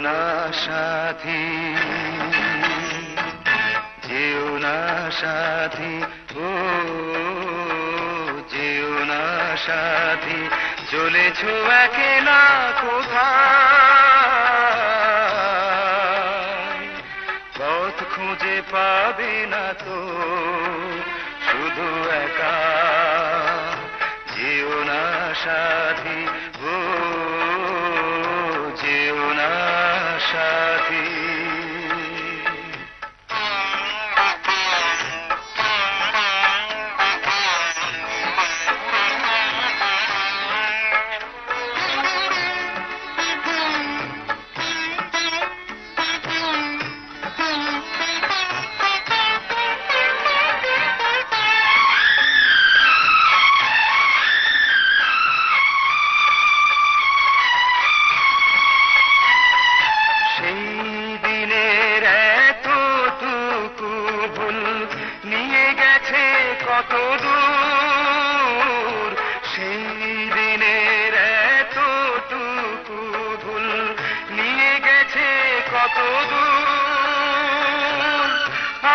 না সাথী যেও না সাথী ও যেও না সাথী না কোথায়? পথ খুঁজে পাবে না তো শুধু একা। যেও না সাথী ও সাথী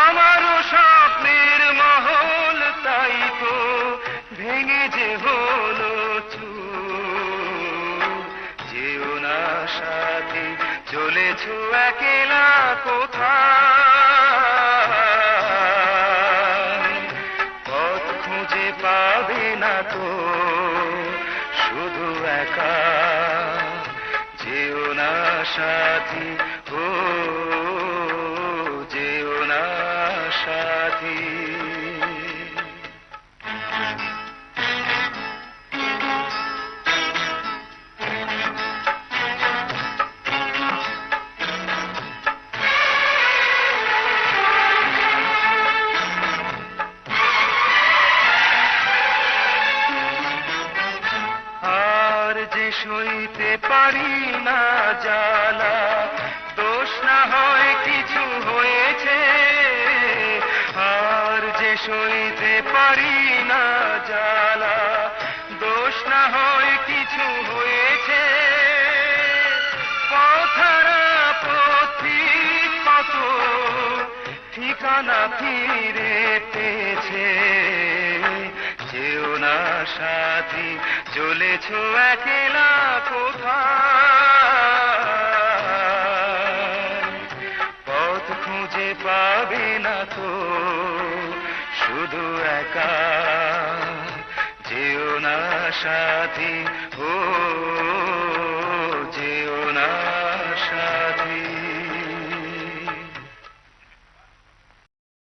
আমারও স্বপ্নের মহল তাই তো ভেঙে যে যেও না সাথী পথ খুঁজে পাবে না তো, শুধু একা। সাথী ও যে সইতে পারি না জ্বালা, দোষ না হয় কিছু হয়েছে। আর যে সইতে পারি না জ্বালা, দোষ না হয় কিছু হয়েছে। পথারা পথিক কত, ঠিকানা ফিরে পেয়েছে। যেও না সাথী চলেছ একলা কোথা পথ খুঁজে পাবে না তো, শুধু একা। যেও না সাথী, ও